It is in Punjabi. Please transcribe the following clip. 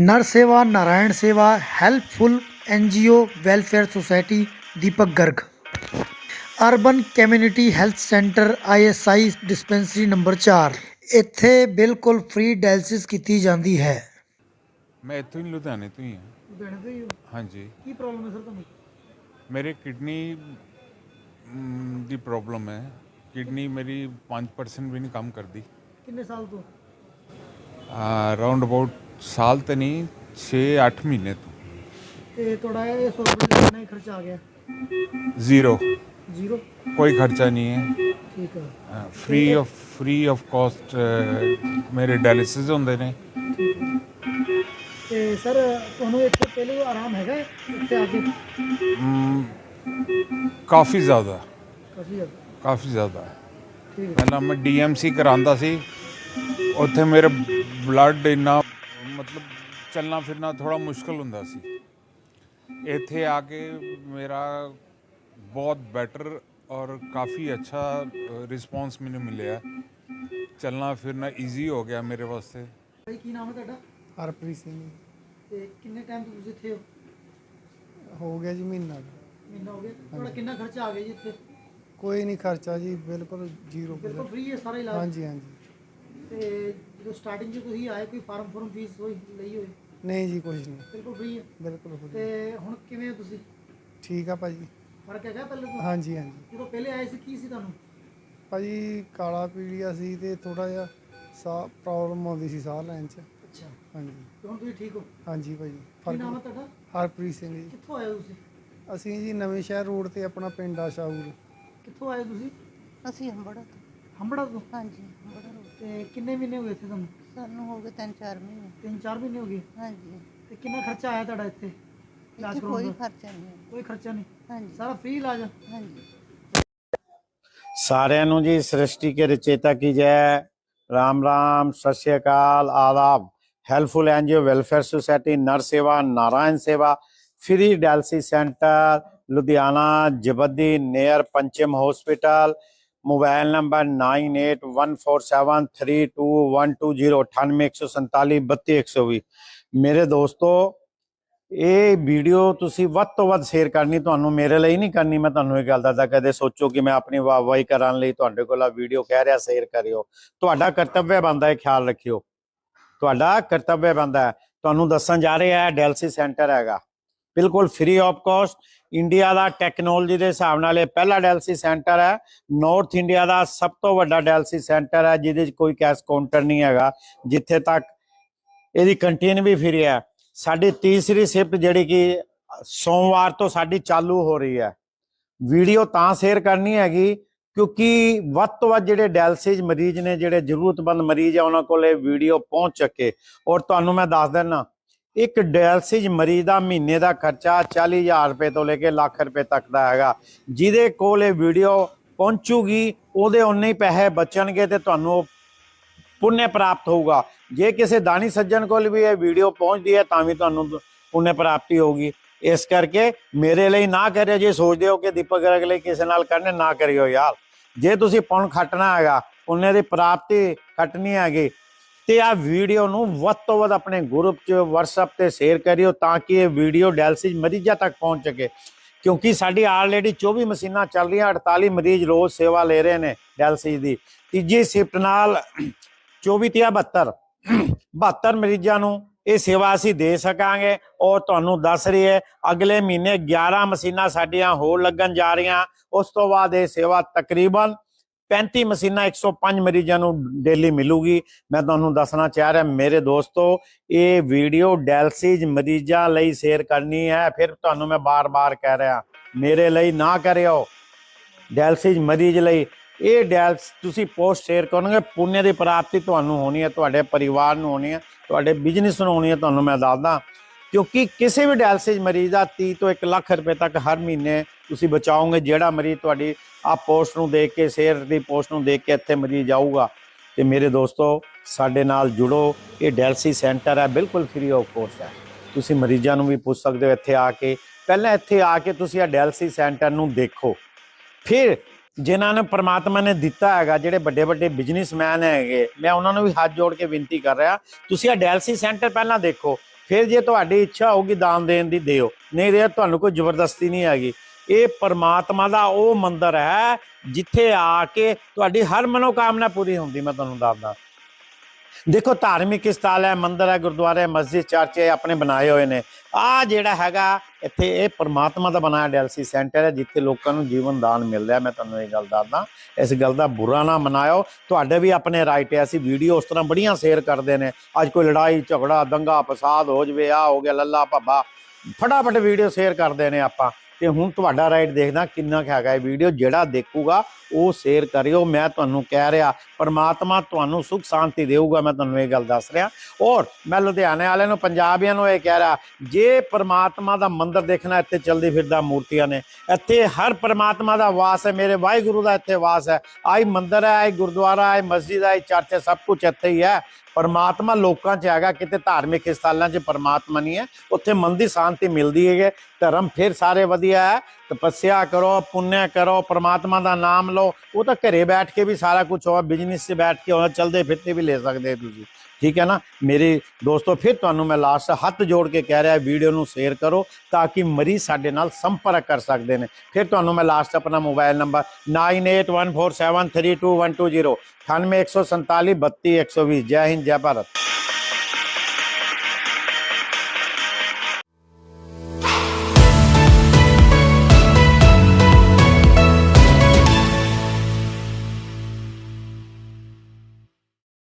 Nar Seva Narayan Seva helpful NGO welfare society Deepak Garg. Urban community health centre ISI dispensary number 4 ਇੱਥੇ ਬਿਲਕੁਲ ਫ੍ਰੀ ਡਾਇਲਿਸਿਸ ਕੀਤੀ ਜਾਂਦੀ ਹੈ। ਮੈਂ ਇੱਥੋਂ ਹੀ ਲੁਧਿਆਣੇ ਤੋਂ ਹੀ ਹਾਂ। ਲੁਧਿਆਣੇ ਤੋਂ ਹੀ ਹਾਂਜੀ। ਕੀ ਪ੍ਰੋਬਲਮ ਹੈ ਸਰ ਤੁਹਾਨੂੰ? ਮੇਰੇ ਕਿਡਨੀ ਮ, ਦੀ ਪ੍ਰੋਬਲਮ ਹੈ। ਕਿਡਨੀ ਮੇਰੀ 5% ਵੀ ਨਹੀਂ ਕੰਮ ਕਰਦੀ। ਕਿੰਨੇ ਸਾਲ ਤੋਂ? ਅਰਾਊਂਡ ਅਬਾਊਟ ਸਾਲ ਤੇ ਨਹੀਂ 6-8 ਮਹੀਨੇ ਤੋਂ। ਤੇ ਤੁਹਾਡਾ ਇਹ ਹਸਪੀਟਲ ਦਾ ਕਿੰਨਾ ਖਰਚਾ ਆ ਗਿਆ? ਜ਼ੀਰੋ। ਜ਼ੀਰੋ? ਕੋਈ ਖਰਚਾ ਨਹੀਂ ਹੈ। ਠੀਕ ਹੈ free of free of cost ਮੇਰੇ ਡਾਇਲਿਸਿਸ ਹੁੰਦੇ ਨੇ। ਤੇ ਸਰ ਤੁਹਾਨੂੰ ਇੱਥੇ ਪਹਿਲੇ ਆਰਾਮ ਹੈਗਾ? ਇੱਥੇ ਆ ਕੇ? ਕਾਫੀ ਜ਼ਿਆਦਾ। ਕਾਫੀ ਜ਼ਿਆਦਾ। ਕਾਫੀ ਜ਼ਿਆਦਾ। ਠੀਕ ਹੈ ਪਹਿਲਾਂ ਮੈਂ ਡੀਐਮਸੀ ਕਰਾਂਦਾ ਸੀ। ਉੱਥੇ ਮੇਰੇ ਬਲੱਡ ਇੰਨਾ ਮਤਲਬ ਚੱਲਣਾ ਫਿਰਨਾ ਥੋੜਾ ਮੁਸ਼ਕਲ ਹੁੰਦਾ ਸੀ। ਇੱਥੇ ਆ ਕੇ ਮੇਰਾ ਬਹੁਤ ਬੈਟਰ ਔਰ ਕਾਫੀ ਅੱਛਾ ਰਿਸਪੌਂਸ ਮੈਨੂੰ ਮਿਲਿਆ। ਚੱਲਣਾ ਫਿਰਨਾ ਈਜ਼ੀ ਹੋ ਗਿਆ ਮੇਰੇ ਵਾਸਤੇ। ਭਾਈ ਕੀ ਨਾਮ ਹੈ ਤੁਹਾਡਾ? ਹਰਪ੍ਰੀਤ ਸਿੰਘ। ਤੇ ਕਿੰਨੇ ਟਾਈਮ ਤੋਂ ਤੁਸੀਂ ਇੱਥੇ ਹੋ? ਹੋ ਗਿਆ ਜੀ ਮਹੀਨਾ। ਮਹੀਨਾ ਹੋ ਗਿਆ। ਤੁਹਾਡਾ ਕਿੰਨਾ ਖਰਚਾ ਆ ਗਿਆ ਜੀ ਇੱਥੇ? ਕੋਈ ਨਹੀਂ ਖਰਚਾ ਜੀ ਬਿਲਕੁਲ ਜ਼ੀਰੋ ਬਿਲਕੁਲ ਫ੍ਰੀ ਹੈ ਸਾਰਾ ਇਲਾਜ? ਹਾਂਜੀ ਹਾਂਜੀ। ਤੇ ਜਦੋਂ ਸਟਾਰਟਿੰਗ 'ਚ ਤੁਸੀਂ ਆਏ ਕੋਈ ਫਾਰਮ ਫਾਰਮ ਫੀਸ ਕੋਈ ਲਈ ਹੋਏ? ਨਹੀਂ ਜੀ ਕੁਝ ਨਹੀਂ। ਬਿਲਕੁਲ ਫ੍ਰੀ ਹੈ ਬਿਲਕੁਲ free। ਤੇ ਹੁਣ ਕਿਵੇਂ ਹੋ ਤੁਸੀਂ? ਠੀਕ ਆ ਭਾਜੀ। ਫ਼ਰਕ ਹੈਗਾ ਪਹਿਲੇ ਤੋਂ? ਹਾਂਜੀ ਹਾਂਜੀ। ਜਦੋਂ ਪਹਿਲੇ ਆਏ ਸੀ ਕੀ ਸੀ ਤੁਹਾਨੂੰ? ਭਾਜੀ ਕਾਲਾ ਪੀਲੀਆ ਸੀ ਤੇ ਥੋੜਾ ਜਿਹਾ ਸਾਹ ਪ੍ਰੋਬਲਮ ਆਉਂਦੀ ਸੀ ਸਾਹ ਲੈਣ ਚ। ਅੱਛਾ। ਹਾਂਜੀ। ਤੇ ਹੁਣ ਤੁਸੀਂ ਠੀਕ ਹੋ? ਹਾਂਜੀ ਭਾਜੀ ਕੀ ਨਾਮ ਹੈ ਫ਼ਰਕ ਤੁਹਾਡਾ? ਹਰਪ੍ਰੀਤ ਸਿੰਘ ਜੀ। ਕਿੱਥੋਂ ਆਏ ਹੋ ਤੁਸੀਂ? ਅਸੀਂ ਜੀ ਨਵੇਂ ਸ਼ਹਿਰ ਰੋਡ ਤੇ ਆਪਣਾ ਪਿੰਡ ਆ ਸ਼ਾਹੂਰ। ਕਿੱਥੋਂ ਆਏ ਹੋ ਤੁਸੀਂ? ਅਸੀਂ ਹੰਬੜਾ ਤੋਂ ਹੰਬੜਾ ਤੋਂ? ਹਾਂਜੀ ਤੇ। ਕਿੰਨੇ ਮਹੀਨੇ ਹੋ ਗਏ ਇੱਥੇ ਤੁਹਾਨੂੰ? ਸਾਨੂੰ ਹੋ ਗਏ ਤਿੰਨ ਚਾਰ ਮਹੀਨੇ। ਤਿੰਨ ਚਾਰ ਮਹੀਨੇ ਹੋ ਗਏ? ਹਾਂਜੀ। ਤੇ ਕਿੰਨਾ ਖਰਚਾ ਆਇਆ ਤੁਹਾਡਾ ਇੱਥੇ? ਇਲਾਜ ਇੱਥੇ ਕਰਾਉਣ ਕੋਈ ਦਾ? ਖਰਚਾ ਨਹੀਂ ਹੈ। ਕੋਈ ਖਰਚਾ ਨਹੀਂ? ਹਾਂਜੀ। ਸਾਰਾ ਫ੍ਰੀ ਇਲਾਜ ਆ? ਹਾਂਜੀ। ਸਾਰਿਆਂ ਨੂੰ ਜੀ ਸ੍ਰਿਸ਼ਟੀ ਕੇ ਰਚੇਤਾ ਕੀ ਜੈ ਰਾਮ ਰਾਮ ਸਤਿ ਸ਼੍ਰੀ ਅਕਾਲ ਆਦਾਬ। Helpful NGO welfare society Nar Seva Narayan Seva. Free dialysis centre Ludhiana ਜਬੱਦੀ near Pancham hospital mobile number 9814721220 ਮੇਰੇ ਦੋਸਤੋ ਇਹ ਵੀਡੀਓ ਤੁਸੀਂ ਵੱਧ ਤੋਂ ਵੱਧ ਸ਼ੇਅਰ ਕਰਨੀ ਤੁਹਾਨੂੰ ਮੇਰੇ ਲਈ ਨਹੀਂ ਕਰਨੀ ਮੈਂ ਤੁਹਾਨੂੰ ਇਹ ਗੱਲ ਦੱਸਦਾ ਕਦੇ ਸੋਚੋ ਕਿ ਮੈਂ ਆਪਣੀ ਵਾਹਵਾਈ ਕਰਨ ਲਈ ਤੁਹਾਡੇ ਕੋਲ ਆ ਵੀਡੀਓ ਕਹਿ ਰਿਹਾ ਸ਼ੇਅਰ ਕਰਿਓ ਤੁਹਾਡਾ ਕਰਤੱਵ ਬਣਦਾ ਹੈ ਖਿਆਲ ਰੱਖਿਓ ਤੁਹਾਡਾ ਕਰਤੱਵ ਬਣਦਾ ਹੈ ਤੁਹਾਨੂੰ ਦੱਸਣ ਜਾ ਰਿਹਾ ਹੈ ਡੈਲਸੀ ਸੈਂਟਰ ਹੈਗਾ ਬਿਲਕੁਲ ਫ੍ਰੀ ਆਫ ਕਾਸਟ ਇੰਡੀਆ ਦਾ ਟੈਕਨੋਲੋਜੀ ਦੇ ਹਿਸਾਬ ਨਾਲ ਇਹ ਪਹਿਲਾ ਡੈਲਸੀ ਸੈਂਟਰ ਹੈ। ਨਾਰਥ ਇੰਡੀਆ ਦਾ ਸਭ ਤੋਂ ਵੱਡਾ ਡੈਲਸੀ ਸੈਂਟਰ ਹੈ, ਜਿਹਦੇ 'ਚ ਕੋਈ ਕੈਸ਼ ਕਾਊਂਟਰ ਨਹੀਂ ਹੈਗਾ, ਜਿੱਥੇ ਤੱਕ ਇਹਦੀ ਕੰਟੀਨ ਵੀ ਫ੍ਰੀ ਹੈ। ਸਾਡੀ ਤੀਸਰੀ ਸ਼ਿਫਟ ਜਿਹੜੀ ਕਿ ਸੋਮਵਾਰ ਤੋਂ ਸਾਡੀ ਚਾਲੂ ਹੋ ਰਹੀ ਹੈ। ਵੀਡੀਓ ਤਾਂ ਸ਼ੇਅਰ ਕਰਨੀ ਹੈਗੀ, ਕਿਉਂਕਿ ਵੱਧ ਤੋਂ ਵੱਧ ਜਿਹੜੇ ਡਾਇਲਸਿਸ ਮਰੀਜ਼ ਨੇ, ਜਿਹੜੇ ਜ਼ਰੂਰਤਮੰਦ ਮਰੀਜ਼ ਆ, ਉਹਨਾਂ ਕੋਲ ਇਹ ਵੀਡੀਓ ਪਹੁੰਚ ਸਕੇ। ਔਰ ਤੁਹਾਨੂੰ ਮੈਂ ਦੱਸ ਦਿੰਨਾ ਇੱਕ ਡਾਇਲਸਿਸ ਮਰੀਜ਼ ਦਾ ਮਹੀਨੇ ਦਾ ਖਰਚਾ 40000 ਰੁਪਏ ਤੋਂ ਲੈ ਕੇ ਲੱਖ ਰੁਪਏ ਤੱਕ ਦਾ ਹੈਗਾ। ਜਿਹਦੇ ਕੋਲ ਇਹ ਵੀਡੀਓ ਪਹੁੰਚੂਗੀ, ਉਹਦੇ ਉਨੇ ਹੀ ਪੈਸੇ ਬਚਣਗੇ ਤੇ ਤੁਹਾਨੂੰ ਉਹ ਪੁੰਨ ਪ੍ਰਾਪਤ ਹੋਊਗਾ। ਜੇ ਕਿਸੇ ਦਾਨੀ ਸੱਜਣ ਕੋਲ ਵੀ ਇਹ ਵੀਡੀਓ ਪਹੁੰਚਦੀ ਹੈ, ਤਾਂ ਵੀ ਤੁਹਾਨੂੰ ਪੁੰਨ ਪ੍ਰਾਪਤੀ ਹੋਊਗੀ। ਇਸ ਕਰਕੇ ਮੇਰੇ ਲਈ ਨਾ ਕਰਿਓ ਜੇ, ਸੋਚਦੇ ਹੋ ਕਿ ਦੀਪਕ ਗਰਗ ਲਈ ਕਿਸੇ ਨਾਲ ਕਰਨੇ, ਨਾ ਕਰਿਓ ਯਾਰ। ਜੇ ਤੁਸੀਂ ਪੁੰਨ ਖੱਟਣਾ ਹੈਗਾ, ਪੁੰਨੇ ਦੀ ਪ੍ਰਾਪਤੀ ਖੱਟਣੀ ਹੈਗੀ ਤੇ ਆ ਵੀਡੀਓ ਨੂੰ ਵੱਧ ਤੋਂ ਵੱਧ ਆਪਣੇ ਗਰੁੱਪ 'ਚ, WhatsApp ਤੇ ਸ਼ੇਅਰ ਕਰਿਓ ਤਾਂ ਕਿ ਇਹ ਵੀਡੀਓ ਡਾਇਲਸਿਸ ਮਰੀਜ਼ਾਂ ਤੱਕ ਪਹੁੰਚ ਸਕੇ। ਕਿਉਂਕਿ ਸਾਡੀ ਆਲਰੇਡੀ 24 ਮਸ਼ੀਨਾਂ ਚੱਲ ਰਹੀਆਂ 48 ਮਰੀਜ਼ ਰੋਜ਼ ਸੇਵਾ ਲੈ ਰਹੇ ਨੇ ਡਾਇਲਸਿਸ ਦੀ। ਤੀਜੀ ਸ਼ਿਫਟ ਨਾਲ 24 ਤੇ 72 72 ਮਰੀਜ਼ਾਂ ਨੂੰ ਇਹ ਸੇਵਾ ਅਸੀਂ ਦੇ ਸਕਾਂਗੇ ਔਰ ਤੁਹਾਨੂੰ ਦੱਸ ਰਹੀ ਹੈ, ਅਗਲੇ ਮਹੀਨੇ 11 ਮਸ਼ੀਨਾਂ ਸਾਡੀਆਂ ਹੋਰ ਲੱਗਣ ਜਾ ਰਹੀਆਂ। ਉਸ ਤੋਂ ਬਾਅਦ ਇਹ ਸੇਵਾ ਤਕਰੀਬਨ 35 ਮਸ਼ੀਨਾਂ 105 ਮਰੀਜ਼ਾਂ ਨੂੰ ਡੇਲੀ ਮਿਲੂਗੀ। ਮੈਂ ਤੁਹਾਨੂੰ ਦੱਸਣਾ ਚਾਹ ਰਿਹਾ, ਮੇਰੇ ਦੋਸਤੋ, ਇਹ ਵੀਡੀਓ ਡਾਇਲਸਿਸ ਮਰੀਜ਼ਾਂ ਲਈ ਸ਼ੇਅਰ ਕਰਨੀ ਹੈ। ਫਿਰ ਤੁਹਾਨੂੰ ਮੈਂ ਬਾਰ-ਬਾਰ ਕਹਿ ਰਿਹਾ, ਮੇਰੇ ਲਈ ਨਾ ਕਰਿਓ। ਡਾਇਲਸਿਸ ਮਰੀਜ਼ ਲਈ, ਇਹ ਡੈਲਸ ਤੁਸੀਂ ਪੋਸਟ ਸ਼ੇਅਰ ਕਰੋਗੇ ਪੁੰਨੇ ਦੀ ਪ੍ਰਾਪਤੀ ਤੁਹਾਨੂੰ ਹੋਣੀ ਹੈ, ਤੁਹਾਡੇ ਪਰਿਵਾਰ ਨੂੰ ਹੋਣੀ ਹੈ, ਤੁਹਾਡੇ ਬਿਜ਼ਨਸ ਨੂੰ ਹੋਣੀ ਹੈ, ਤੁਹਾਨੂੰ ਮੈਂ ਦੱਸਦਾ। ਕਿਉਂਕਿ ਕਿਸੇ ਵੀ ਡਾਇਲਸਿਸ ਮਰੀਜ਼ ਦਾ 30 ਤੋਂ 1 ਲੱਖ ਰੁਪਏ ਤੱਕ ਹਰ ਮਹੀਨੇ ਤੁਸੀਂ ਬਚਾਓਗੇ, ਜਿਹੜਾ ਮਰੀਜ਼ ਤੁਹਾਡੀ ਆ ਪੋਸਟ ਨੂੰ ਦੇਖ ਕੇ ਸ਼ੇਅਰ ਦੀ ਪੋਸਟ ਨੂੰ ਦੇਖ ਕੇ ਇੱਥੇ ਮਰੀਜ਼ ਆਊਗਾ ਤੇ ਮੇਰੇ ਦੋਸਤੋ, ਸਾਡੇ ਨਾਲ ਜੁੜੋ। ਇਹ ਡਾਇਲਸਿਸ ਸੈਂਟਰ ਹੈ, ਬਿਲਕੁਲ ਫ੍ਰੀ ਆਫ ਕੋਸਟ ਹੈ। ਤੁਸੀਂ ਮਰੀਜ਼ਾਂ ਨੂੰ ਵੀ ਪੁੱਛ ਸਕਦੇ ਹੋ ਇੱਥੇ ਆ ਕੇ। ਪਹਿਲਾਂ ਇੱਥੇ ਆ ਕੇ ਤੁਸੀਂ ਆ ਡਾਇਲਸਿਸ ਸੈਂਟਰ ਨੂੰ ਦੇਖੋ। ਫਿਰ ਜਿਨ੍ਹਾਂ ਨੇ ਪ੍ਰਮਾਤਮਾ ਨੇ ਦਿੱਤਾ ਹੈਗਾ, ਜਿਹੜੇ ਵੱਡੇ ਵੱਡੇ ਬਿਜ਼ਨਸਮੈਨ ਹੈਗੇ, ਮੈਂ ਉਹਨਾਂ ਨੂੰ ਵੀ ਹੱਥ ਜੋੜ ਕੇ ਬੇਨਤੀ ਕਰ ਰਿਹਾ, ਤੁਸੀਂ ਆ ਡਾਇਲਸਿਸ ਸੈਂਟਰ ਪਹਿਲਾਂ ਦੇਖੋ। ਫਿਰ ਜੇ ਤੁਹਾਡੀ ਇੱਛਾ ਹੋਊਗੀ ਦਾਨ ਦੇਣ ਦੀ, ਦਿਓ। ਨਹੀਂ ਤੇ ਤੁਹਾਨੂੰ ਕੋਈ ਜ਼ਬਰਦਸਤੀ ਨਹੀਂ ਹੈਗੀ। ਇਹ ਪਰਮਾਤਮਾ ਦਾ ਉਹ ਮੰਦਰ ਹੈ, ਜਿੱਥੇ ਆ ਕੇ ਤੁਹਾਡੀ ਹਰ ਮਨੋਕਾਮਨਾ ਪੂਰੀ ਹੁੰਦੀ, ਮੈਂ ਤੁਹਾਨੂੰ ਦੱਸਦਾ। ਦੇਖੋ ਧਾਰਮਿਕ ਸਥਾਨ ਹੈ, ਮੰਦਿਰ ਹੈ, ਗੁਰਦੁਆਰੇ, ਮਸਜਿਦ, ਚਰਚ ਹੈ ਆਪਣੇ ਬਣਾਏ ਹੋਏ ਨੇ। ਆ ਜਿਹੜਾ ਹੈਗਾ, ਇੱਥੇ ਇਹ ਪਰਮਾਤਮਾ ਦਾ ਬਣਾਇਆ ਡੈਲਸੀ ਸੈਂਟਰ ਹੈ, ਜਿੱਥੇ ਲੋਕਾਂ ਨੂੰ ਜੀਵਨ ਦਾਨ ਮਿਲ ਰਿਹਾ। ਮੈਂ ਤੁਹਾਨੂੰ ਇਹ ਗੱਲ ਦੱਸਦਾ, ਇਸ ਗੱਲ ਦਾ ਬੁਰਾ ਨਾ ਮਨਾਇਓ। ਤੁਹਾਡੇ ਵੀ ਆਪਣੇ ਰਾਈਟ ਹੈ, ਅਸੀਂ ਵੀਡੀਓ ਉਸ ਤਰ੍ਹਾਂ ਬੜੀਆਂ ਸ਼ੇਅਰ ਕਰਦੇ ਨੇ। ਅੱਜ ਕੋਈ ਲੜਾਈ, ਝਗੜਾ, ਦੰਗਾ, ਫਸਾਦ ਹੋ ਜਵੇ ਆ ਹੋ ਗਿਆ, ਲੱਲਾ, ਭੱਬਾ। ਫਟਾਫਟ ਵੀਡੀਓ ਸ਼ੇਅਰ ਕਰਦੇ ਨੇ ਆਪਾਂ। ਤੇ ਹੁਣ ਤੁਹਾਡਾ ਰਾਈਟ ਦੇਖਦਾ ਕਿੰਨਾ ਕੁ ਹੈਗਾ ਇਹ ਵੀਡੀਓ ਜਿਹੜਾ ਦੇਖੂਗਾ ਉਹ ਸ਼ੇਅਰ ਕਰਿਓ। ਮੈਂ ਤੁਹਾਨੂੰ ਕਹਿ ਰਿਹਾ, ਪਰਮਾਤਮਾ ਤੁਹਾਨੂੰ ਸੁਖ ਸ਼ਾਂਤੀ ਦੇਊਗਾ, ਮੈਂ ਤੁਹਾਨੂੰ ਇਹ ਗੱਲ ਦੱਸ ਰਿਹਾ। ਔਰ ਮੈਂ ਲੁਧਿਆਣੇ ਵਾਲਿਆਂ ਨੂੰ, ਪੰਜਾਬੀਆਂ ਨੂੰ ਇਹ ਕਹਿ ਰਿਹਾ, ਜੇ ਪਰਮਾਤਮਾ ਦਾ ਮੰਦਿਰ ਦੇਖਣਾ, ਇੱਥੇ ਚਲਦੀ ਫਿਰਦਾ ਮੂਰਤੀਆਂ ਨੇ। ਇੱਥੇ ਹਰ ਪਰਮਾਤਮਾ ਦਾ ਵਾਸ ਹੈ, ਮੇਰੇ ਵਾਹਿਗੁਰੂ ਦਾ ਇੱਥੇ ਵਾਸ ਹੈ। ਆਈ ਮੰਦਿਰ ਹੈ ਆਈ ਗੁਰਦੁਆਰਾ ਹੈ ਮਸਜਿਦ ਹੈ ਚਰਚ ਹੈ, ਸਭ ਕੁਝ ਇੱਥੇ ਹੀ ਹੈ। ਪਰਮਾਤਮਾ ਲੋਕਾਂ 'ਚ ਹੈਗਾ, ਕਿਤੇ ਧਾਰਮਿਕ ਸਥਾਨਾਂ 'ਚ ਪਰਮਾਤਮਾ ਨਹੀਂ ਹੈ। ਉੱਥੇ ਮਨ ਦੀ ਸ਼ਾਂਤੀ ਮਿਲਦੀ ਹੈ। ਧਰਮ ਫਿਰ ਸਾਰੇ ਵਧੀਆ ਹੈ ਤਪੱਸਿਆ ਕਰੋ, ਪੁੰਨਿਆ ਕਰੋ, ਪ੍ਰਮਾਤਮਾ ਦਾ ਨਾਮ ਲਓ। ਉਹ ਤਾਂ ਘਰੇ ਬੈਠ ਕੇ ਵੀ ਸਾਰਾ ਕੁਝ ਹੋ ਬਿਜ਼ਨਸ 'ਚ ਬੈਠ ਕੇ ਹੋ ਚਲਦੇ ਫਿਰਦੇ ਵੀ ਲੈ ਸਕਦੇ ਤੁਸੀਂ। ਠੀਕ ਹੈ ਨਾ? ਮੇਰੇ ਦੋਸਤੋ, ਫਿਰ ਤੁਹਾਨੂੰ ਮੈਂ ਲਾਸਟ ਹੱਥ ਜੋੜ ਕੇ ਕਹਿ ਰਿਹਾ, ਵੀਡੀਓ ਨੂੰ ਸ਼ੇਅਰ ਕਰੋ, ਤਾਂ ਕਿ ਮਰੀਜ਼ ਸਾਡੇ ਨਾਲ ਸੰਪਰਕ ਕਰ ਸਕਦੇ ਨੇ। ਫਿਰ ਤੁਹਾਨੂੰ ਮੈਂ ਲਾਸਟ ਆਪਣਾ ਮੋਬਾਈਲ ਨੰਬਰ 9814732120 9814732120 ਜੈ ਹਿੰਦ, ਜੈ ਭਾਰਤ।